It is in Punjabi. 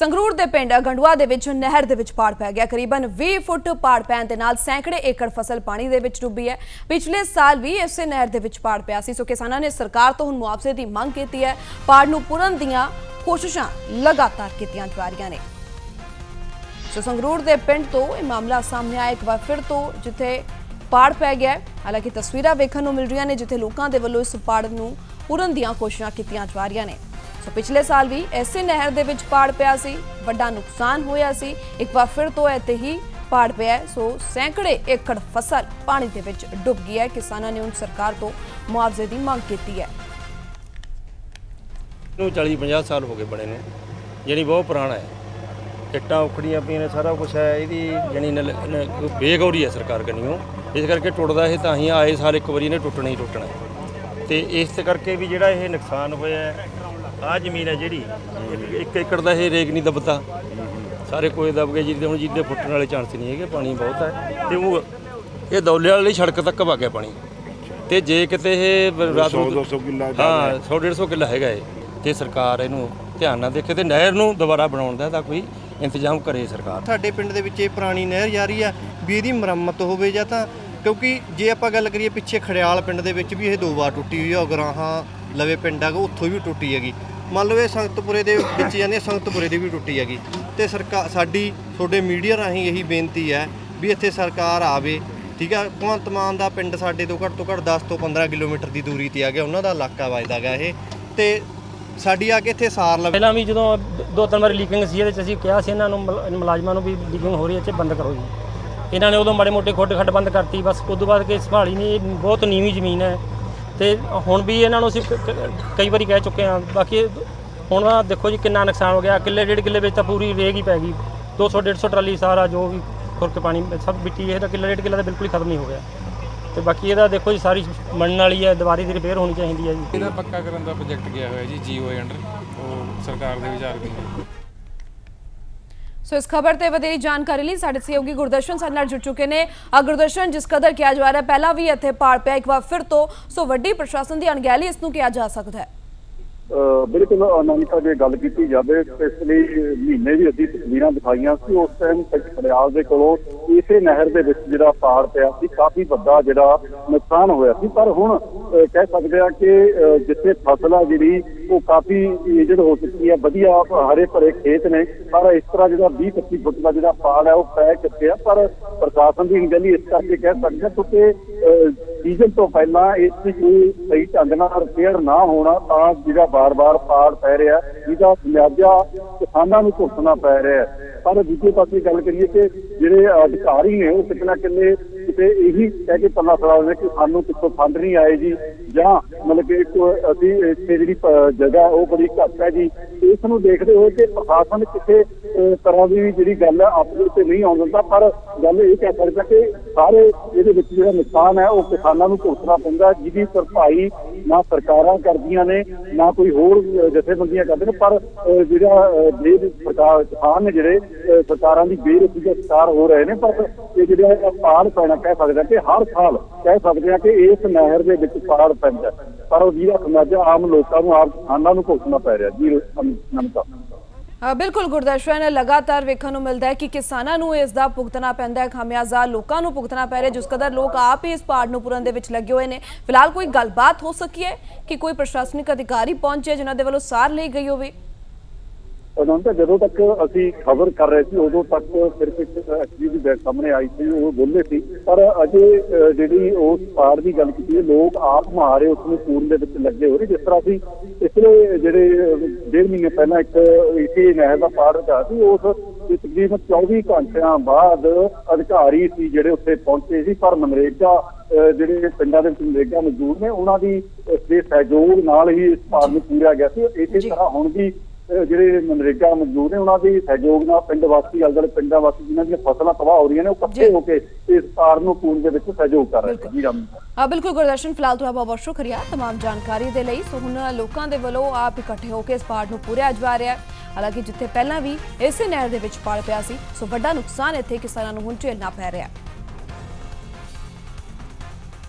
ਸੰਗਰੂਰ ਦੇ ਪਿੰਡ ਗੰਡੂਆ ਦੇ ਵਿੱਚ ਨਹਿਰ ਦੇ ਵਿੱਚ ਪਾੜ ਪੈ ਗਿਆ। ਕਰੀਬਨ 20 ਫੁੱਟ ਪਾੜ ਪੈਣ ਦੇ ਨਾਲ ਸੈਂਕੜੇ ਏਕੜ ਫਸਲ ਪਾਣੀ ਦੇ ਵਿੱਚ ਡੁੱਬੀ ਹੈ। ਪਿਛਲੇ ਸਾਲ ਵੀ ਇਸੇ ਨਹਿਰ ਦੇ ਵਿੱਚ ਪਾੜ ਪਿਆ ਸੀ। ਸੋ ਕਿਸਾਨਾਂ ਨੇ ਸਰਕਾਰ ਤੋਂ ਹੁਣ ਮੁਆਵਜ਼ੇ ਦੀ ਮੰਗ ਕੀਤੀ ਹੈ। ਪਾੜ ਨੂੰ ਪੂਰਨ ਦੀਆਂ ਕੋਸ਼ਿਸ਼ਾਂ ਲਗਾਤਾਰ ਕੀਤੀਆਂ ਜਾ ਰਹੀਆਂ ਨੇ। ਸੋ ਸੰਗਰੂਰ ਦੇ ਪਿੰਡ ਤੋਂ ਇਹ ਮਾਮਲਾ ਸਾਹਮਣੇ ਆਇਆ। ਇੱਕ ਵਾਰ ਫਿਰ ਤੋਂ ਜਿੱਥੇ ਪਾੜ ਪੈ ਗਿਆ ਹਾਲਾਂਕਿ ਤਸਵੀਰਾਂ ਵੇਖਣ ਨੂੰ ਮਿਲ ਰਹੀਆਂ ਨੇ ਜਿੱਥੇ ਲੋਕਾਂ ਦੇ ਵੱਲੋਂ ਇਸ ਪਾੜ ਨੂੰ ਪੂਰਨ ਦੀਆਂ ਕੋਸ਼ਿਸ਼ਾਂ ਕੀਤੀਆਂ ਜਾ ਰਹੀਆਂ ਨੇ। ਸੋ ਪਿਛਲੇ ਸਾਲ ਵੀ ਐਸੇ ਨਹਿਰ ਦੇ ਵਿੱਚ ਪਾੜ ਪਿਆ ਸੀ, ਵੱਡਾ ਨੁਕਸਾਨ ਹੋਇਆ ਸੀ। ਇੱਕ ਵਾਰ ਫਿਰ ਤੋਂ ਇੱਥੇ ਹੀ ਪਾੜ ਪਿਆ ਸੋ ਸੈਂਕੜੇ ਏਕੜ ਫਸਲ ਪਾਣੀ ਦੇ ਵਿੱਚ ਡੁੱਬ ਗਈ ਹੈ। ਕਿਸਾਨਾਂ ਨੇ ਹੁਣ ਸਰਕਾਰ ਤੋਂ ਮੁਆਵਜ਼ੇ ਦੀ ਮੰਗ ਕੀਤੀ ਹੈ। ਨੂੰ 40 50 ਸਾਲ ਹੋ ਗਏ ਬਣੇ ਨੇ। ਜਿਹੜੀ ਬਹੁਤ ਪੁਰਾਣਾ ਹੈ। ਇੱਟਾਂ ਉਖੜੀਆਂ ਪਈਆਂ ਨੇ, ਸਾਰਾ ਕੁਝ ਹੈ। ਇਹਦੀ ਯਾਨੀ ਬੇਗੌਰੀ ਹੈ ਸਰਕਾਰ ਕੰਨੀਓ। ਇਸ ਕਰਕੇ ਟੁੱਟਦਾ ਇਹ ਤਾਂ ਹੀ ਆਏ ਸਾਲ ਇੱਕ ਵਾਰੀ ਇਹਨੇ ਟੁੱਟਣਾ ਹੀ ਟੁੱਟਣਾ ਹੈ। ਤੇ ਇਸ ਕਰਕੇ ਵੀ ਜਿਹੜਾ ਇਹ ਨੁਕਸਾਨ ਹੋਇਆ ਆ ਜ਼ਮੀਨ ਹੈ ਜਿਹੜੀ। ਇੱਕ- ਇੱਕ ਏਕੜ ਦਾ ਇਹ ਰੇਗ ਨਹੀਂ ਦੱਬਦਾ। ਸਾਰੇ ਕੋਏ ਦੱਬ ਗਏ ਜਿਹਦੇ ਹੁਣ ਜਿਹਦੇ ਫੁੱਟਣ ਵਾਲੇ ਚਾਂਸ ਨਹੀਂ ਹੈਗੇ ਪਾਣੀ ਬਹੁਤ ਹੈ। ਤੇ ਉਹ ਇਹ ਦੌਲੇ ਵਾਲੀ ਸੜਕ ਤੱਕ ਵਗ ਗਿਆ ਪਾਣੀ। ਤੇ ਜੇ ਕਿਤੇ ਇਹ ਰਾਤ ਨੂੰ 200 ਕਿੱਲਾ ਹਾਂ 100 150 ਕਿੱਲਾ ਹੈਗਾ ਇਹ। ਤੇ ਸਰਕਾਰ ਇਹਨੂੰ ਧਿਆਨ ਨਾਲ ਦੇਖੇ ਤੇ ਨਹਿਰ ਨੂੰ ਦੁਬਾਰਾ ਬਣਾਉਣ ਦਾ ਇਹਦਾ ਕੋਈ ਇੰਤਜ਼ਾਮ ਕਰੇ ਸਰਕਾਰ। ਸਾਡੇ ਪਿੰਡ ਦੇ ਵਿੱਚ ਇਹ ਪੁਰਾਣੀ ਨਹਿਰ ਜਾ ਰਹੀ ਆ ਵੀ ਇਹਦੀ ਮੁਰੰਮਤ ਹੋਵੇ ਜਾਂ ਤਾਂ ਕਿਉਂਕਿ ਜੇ ਆਪਾਂ ਗੱਲ ਕਰੀਏ ਪਿੱਛੇ ਖੜਿਆਲ ਪਿੰਡ ਦੇ ਵਿੱਚ ਵੀ ਇਹ ਦੋ ਵਾਰ ਟੁੱਟੀ ਹੋਈ ਆ ਉਗਰਾਹਾਂ ਲਵੇ ਪਿੰਡ ਹੈਗਾ ਉੱਥੋਂ ਵੀ ਟੁੱਟੀ ਹੈਗੀ। ਮੰਨ ਲਓ ਇਹ ਸੰਗਤਪੁਰੇ ਦੇ ਵਿੱਚ ਜਾਂਦੀ ਹੈ ਸੰਗਤਪੁਰੇ ਦੀ ਵੀ ਟੁੱਟੀ ਹੈਗੀ। ਤੇ ਸਰਕਾਰ ਸਾਡੀ, ਤੁਹਾਡੇ ਮੀਡੀਆ ਰਾਹੀਂ ਇਹੀ ਬੇਨਤੀ ਹੈ ਵੀ ਇੱਥੇ ਸਰਕਾਰ ਆਵੇ, ਠੀਕ ਆ? ਭਗਵੰਤ ਮਾਨ ਦਾ ਪਿੰਡ ਸਾਡੇ ਤੋਂ ਘੱਟ ਤੋਂ ਘੱਟ 10 ਤੋਂ 15 ਕਿਲੋਮੀਟਰ ਦੀ ਦੂਰੀ ਤੇ ਆ ਗਿਆ, ਉਹਨਾਂ ਦਾ ਇਲਾਕਾ ਵੱਜਦਾ ਗਾ ਇਹ। ਤੇ ਸਾਡੀ ਆ ਕੇ ਇੱਥੇ ਸਾਰ ਲਵੇ। ਪਹਿਲਾਂ ਵੀ ਜਦੋਂ ਦੋ ਤਿੰਨ ਵਾਰੀ ਲੀਕਿੰਗ ਸੀ, ਇਹਦੇ ਚ ਅਸੀਂ ਕਿਹਾ ਸੀ ਇਹਨਾਂ ਨੂੰ, ਮੁਲ- ਮੁਲਾਜ਼ਮਾਂ ਨੂੰ ਵੀ ਲੀਕਿੰਗ ਹੋ ਰਹੀ ਹੈ ਇਹ 'ਚ ਬੰਦ ਕਰੋ ਜੀ। ਇਹਨਾਂ ਨੇ ਉਦੋਂ ਮਾੜੇ ਮੋਟੇ ਖੁੱਡ ਖੱਡ ਬੰਦ ਕਰਤੀ, ਬਸ ਉਸ ਤੋਂ ਬਾਅਦ ਕਿ ਸੰਭਾਲੀ ਨਹੀਂ, ਇਹ ਬਹੁਤ ਨੀਵੀਂ ਜ਼ਮੀਨ ਹੈ। ਤੇ ਹੁਣ ਵੀ ਇਹਨਾਂ ਨੂੰ ਅਸੀਂ ਕ- ਕ- ਕਈ ਵਾਰੀ ਕਹਿ ਚੁੱਕੇ ਹਾਂ, ਬਾਕੀ ਇਹ ਹੁਣ ਆਹ ਦੇਖੋ ਜੀ ਕਿੰਨਾ ਨੁਕਸਾਨ ਹੋ ਗਿਆ, ਕਿੱਲੇ, ਡੇਢ ਕਿੱਲੇ ਵਿੱਚ ਤਾਂ ਪੂਰੀ ਰੇਗ ਹੀ ਪੈ ਗਈ। 200 150 ਟਰਾਲੀ ਸਾਰਾ ਜੋ ਵੀ ਖੁਰਕ ਪਾਣੀ ਸਭ ਮਿੱਟੀ, ਇਹ ਤਾਂ ਕਿੱਲਾ, ਡੇਢ ਕਿੱਲਾ ਤਾਂ ਬਿਲਕੁਲ ਹੀ ਖਤਮ ਹੀ ਹੋ ਗਿਆ। ਤੇ ਬਾਕੀ ਇਹਦਾ ਦੇਖੋ ਜੀ ਸਾਰੀ ਮੰਨਣ ਵਾਲੀ ਹੈ ਦੁਬਾਰੇ ਦੀ ਰਿਪੇਅਰ ਹੋਣੀ ਚਾਹੀਦੀ ਹੈ ਜੀ। ਇਹਦਾ ਪੱਕਾ ਕਰਨ ਦਾ ਪ੍ਰੋਜੈਕਟ ਗਿਆ ਹੋਇਆ ਜੀ, ਜੀਓ ਅੰਡਰ, ਉਹ ਸਰਕਾਰ ਦੇ ਵਿਚਾਰ ਦੀ। ਹੈ ਸੋ ਇਸ ਖਬਰ ਤੇ ਵਧੇਰੀ ਜਾਣਕਾਰੀ ਲਈ ਸਾਡੇ ਸਹਿਯੋਗੀ ਗੁਰਦਰਸ਼ਨ ਸਾਡੇ ਨਾਲ ਜੁੜ ਚੁੱਕੇ ਨੇ। ਆ ਗੁਰਦਰਸ਼ਨ, ਜਿਸ ਕਦਰ ਕਿਹਾ ਜਾ ਰਿਹਾ ਪਹਿਲਾਂ ਵੀ ਇੱਥੇ ਪਾੜ ਪਿਆ, ਇੱਕ ਵਾਰ ਫਿਰ ਤੋਂ ਸੋ ਵੱਡੀ ਪ੍ਰਸ਼ਾਸਨ ਦੀ ਅਣਗਹਿਲੀ ਇਸ ਨੂੰ ਕਿਹਾ ਜਾ ਸਕਦਾ ਹੈ। ਬਿਲਕੁਲ ਅਨੰਤਾ ਜੇ ਗੱਲ ਕੀਤੀ ਜਾਵੇ, ਪਿਛਲੇ ਮਹੀਨੇ ਵੀ ਅਸੀਂ ਤਸਵੀਰਾਂ ਦਿਖਾਈਆਂ ਸੀ, ਉਸ ਟਾਈਮ ਪਟਿਆਲ ਦੇ ਕੋਲੋਂ ਇਸੇ ਨਹਿਰ ਦੇ ਵਿੱਚ ਜਿਹੜਾ ਪਾੜ ਪਿਆ ਸੀ, ਕਾਫੀ ਵੱਡਾ ਜਿਹੜਾ ਨੁਕਸਾਨ ਹੋਇਆ ਸੀ। ਪਰ ਹੁਣ ਕਹਿ ਸਕਦੇ ਆ ਕਿ ਜਿੱਥੇ ਫਸਲ ਆ ਜਿਹੜੀ, ਉਹ ਕਾਫੀ ਏਜਡ ਹੋ ਚੁੱਕੀ ਹੈ ਵਧੀਆ ਹਰੇ ਭਰੇ ਖੇਤ ਨੇ, ਪਰ ਇਸ ਤਰ੍ਹਾਂ ਜਿਹੜਾ 20 25 ਫੁੱਟ ਦਾ ਜਿਹੜਾ ਪਾੜ ਹੈ ਉਹ ਪੈ ਚੁੱਕਿਆ। ਪਰ ਪ੍ਰਸ਼ਾਸਨ ਦੀ ਅਣਗਹਿਲੀ ਇਸ ਕਰਕੇ ਕਹਿ ਸਕਦੇ ਹਾਂ ਕਿਉਂਕਿ ਸੀਜ਼ਨ ਤੋਂ ਪਹਿਲਾਂ ਇਸ ਦੀ ਸਹੀ ਢੰਗ ਨਾਲ ਰਿਪੇਅਰ ਨਾ ਹੋਣਾ ਤਾਂ ਜਿਹੜਾ ਬਾਰ-ਬਾਰ ਪਾੜ ਪੈ ਰਿਹਾ, ਜਿਹਦਾ ਖਮਿਆਜਾ ਕਿਸਾਨਾਂ ਨੂੰ ਭੁਗਤਣਾ ਪੈ ਰਿਹਾ। ਪਰ ਦੂਜੇ ਪਾਸੇ ਗੱਲ ਕਰੀਏ ਕਿ ਜਿਹੜੇ ਅਧਿਕਾਰੀ ਨੇ, ਉਹ ਕਿਤੇ ਨਾ ਕਿਤੇ ਇਹੀ ਕਹਿ ਕੇ ਪੱਲਾ ਫੜਾਉਂਦੇ ਕਿ ਸਾਨੂੰ ਕਿੱਥੋਂ ਫੰਡ ਨਹੀਂ ਆਏ ਜੀ ਜਾਂ ਮਤਲਬ ਕਿ ਇੱਕ ਅਸੀਂ ਇੱਥੇ ਜਿਹੜੀ ਜਗ੍ਹਾ ਉਹ ਬੜੀ ਘੱਟ ਹੈ ਜੀ। ਇਸ ਨੂੰ ਦੇਖਦੇ ਹੋਏ ਕਿ ਪ੍ਰਸ਼ਾਸਨ ਕਿਸੇ ਤਰ੍ਹਾਂ ਦੀ ਜਿਹੜੀ ਗੱਲ ਹੈ ਆਪਣੇ ਉੱਤੇ ਨਹੀਂ ਆਉਣ ਦਿੰਦਾ। ਪਰ ਗੱਲ ਇਹ ਕਹਿ ਸਕਦਾ ਕਿ ਸਾਰੇ ਇਹਦੇ ਵਿੱਚ ਜਿਹੜਾ ਨੁਕਸਾਨ ਹੈ ਉਹ ਕਿਸਾਨਾਂ ਨੂੰ ਭੁਗਤਣਾ ਪੈਂਦਾ ਜਿਹਦੀ ਭਰਪਾਈ ਨਾ ਸਰਕਾਰਾਂ ਕਰਦੀਆਂ ਨੇ ਨਾ ਕੋਈ ਹੋਰ ਜਥੇਬੰਦੀਆਂ ਕਰਦੇ ਨੇ। ਪਰ ਜਿਹੜਾ ਅਹ, ਜੇ ਸਰਕਾਰ ਕਿਸਾਨ ਨੇ ਜਿਹੜੇ ਸਰਕਾਰਾਂ ਦੀ ਬੇਰੁਖੀ ਦਾ ਸ਼ਿਕਾਰ ਹੋ ਰਹੇ ਨੇ ਪਰ ਇਹ ਜਿਹੜਾ ਇਹ ਪਾੜ ਪੈਣਾ ਕਹਿ ਸਕਦੇ ਕਿ ਹਰ ਸਾਲ ਕਹਿ ਸਕਦੇ ਹਾਂ ਕਿ ਇਸ ਨਹਿਰ ਦੇ ਵਿੱਚ ਪਾੜ ਪੈਂਦਾ ਪਰ ਉਹ ਜਿਹਦਾ ਖਮਿਆਜਾ ਆਮ ਲੋਕਾਂ ਨੂੰ, ਆਮ ਕਿਸਾਨਾਂ ਨੂੰ ਭੁਗਤਣਾ ਪੈ ਰਿਹਾ ਜੀ ਨਮਤਾ। ਬਿਲਕੁਲ ਗੁਰਦਰਸ਼ਨ ਲਗਾਤਾਰ ਵੇਖਣ ਨੂੰ ਮਿਲਦਾ ਹੈ ਕਿ ਕਿਸਾਨਾਂ ਨੂੰ ਇਸ ਦਾ ਭੁਗਤਣਾ ਪੈਂਦਾ ਹੈ, ਖਾਮਿਆਜ਼ਾ ਲੋਕਾਂ ਨੂੰ ਭੁਗਤਣਾ ਪੈ ਰਿਹਾ, ਜਿਸ ਕਦਰ ਲੋਕ ਆਪ ਹੀ ਇਸ ਪਾੜ ਨੂੰ ਪੂਰਨ ਦੇ ਵਿੱਚ ਲੱਗੇ ਹੋਏ ਨੇ। ਫਿਲਹਾਲ ਕੋਈ ਗੱਲਬਾਤ ਹੋ ਸਕੀ ਹੈ ਕਿ ਕੋਈ ਪ੍ਰਸ਼ਾਸਨਿਕ ਅਧਿਕਾਰੀ ਪਹੁੰਚੇ ਜਿਨ੍ਹਾਂ ਦੇ ਵੱਲੋਂ ਸਾਰ ਲਈ ਗਈ ਹੋਵੇ? ਅਨੰਤ ਜਦੋਂ ਤੱਕ ਅਸੀਂ ਖਬਰ ਕਰ ਰਹੇ ਸੀ ਉਦੋਂ ਤੱਕ ਸਿਰਫ ਇੱਕ ਐਕਚੁਅਲੀ ਦੀ ਸਾਹਮਣੇ ਆਈ ਸੀ ਉਹ ਬੋਲੇ ਸੀ। ਪਰ ਅਜੇ ਜਿਹੜੀ ਉਸ ਪਾੜ ਦੀ ਗੱਲ ਕੀਤੀ ਹੈ ਲੋਕ ਆਪ ਮਹਾਰੇ ਉਸ ਨੂੰ ਪੂਰਨ ਦੇ ਵਿੱਚ ਲੱਗੇ ਹੋ ਰਹੇ ਜਿਸ ਤਰ੍ਹਾਂ ਅਸੀਂ ਪਿਛਲੇ ਜਿਹੜੇ ਡੇਢ ਮਹੀਨੇ ਪਹਿਲਾਂ ਇੱਕ ਇਸੇ ਨਹਿਰ ਦਾ ਪਾੜ ਹੋਇਆ ਸੀ ਉਸ ਤਕਰੀਬਨ 24 ਘੰਟਿਆਂ ਬਾਅਦ ਅਧਿਕਾਰੀ ਸੀ ਜਿਹੜੇ ਉੱਥੇ ਪਹੁੰਚੇ ਸੀ। ਪਰ ਮਨਰੇਗਾ ਜਿਹੜੇ ਪਿੰਡਾਂ ਦੇ ਵਿੱਚ ਮਨਰੇਗਾ ਮਜ਼ਦੂਰ ਨੇ ਉਹਨਾਂ ਦੀ ਇਸ ਦੇ ਸਹਿਯੋਗ ਨਾਲ ਹੀ ਇਸ ਪਾੜ ਨੂੰ ਪੂਰਿਆ ਗਿਆ ਸੀ। ਇਸੇ ਤਰ੍ਹਾਂ ਹੁਣ ਵੀ ਜਿਹੜੇ ਮਨਰੇਗਾ ਮਜ਼ਦੂਰ ਨੇ ਉਹਨਾਂ ਦੇ ਸਹਿਯੋਗ ਨਾਲ ਪਿੰਡ ਵਾਸੀ ਅਲਗਲ ਪਿੰਡਾਂ ਵਾਸੀ ਜਿਨ੍ਹਾਂ ਦੀਆਂ ਫਸਲਾਂ ਤਬਾਹ ਹੋ ਰਹੀਆਂ ਨੇ ਉਹ ਇਕੱਠੇ ਜੀ। ਹੋ ਕੇ ਇਸ ਪਾਰ ਨੂੰ ਪੂਰਨ ਦੇ ਵਿੱਚ ਸਹਿਯੋਗ ਕਰ ਰਹੇ ਨੇ ਜੀ ਰਾਮ ਅ, ਬਿਲਕੁਲ ਗੁਰਦਰਸ਼ਨ ਫਿਲਹਾਲ ਤੁਹਾਡਾ ਬਹੁਤ ਬਹੁਤ ਸ਼ੁਕਰੀਆ तमाम ਜਾਣਕਾਰੀ ਦੇ ਲਈ ਸੋ ਹੁਣ ਲੋਕਾਂ ਦੇ ਵੱਲੋਂ ਆਪ ਇਕੱਠੇ ਹੋ ਕੇ ਇਸ ਪਾੜ ਨੂੰ ਪੂਰਿਆ ਜਾ ਰਿਹਾ ਹੈ ਹਾਲਾਂਕਿ ਜਿੱਥੇ ਪਹਿਲਾਂ ਵੀ ਇਸੇ ਨਹਿਰ ਦੇ ਵਿੱਚ ਪਾੜ ਪਿਆ ਸੀ ਸੋ ਵੱਡਾ ਨੁਕਸਾਨ ਇੱਥੇ ਕਿਸਾਨਾਂ ਨੂੰ ਹੁਣ ਝੇਲਣਾ ਪੈ ਰਿਹਾ ਹੈ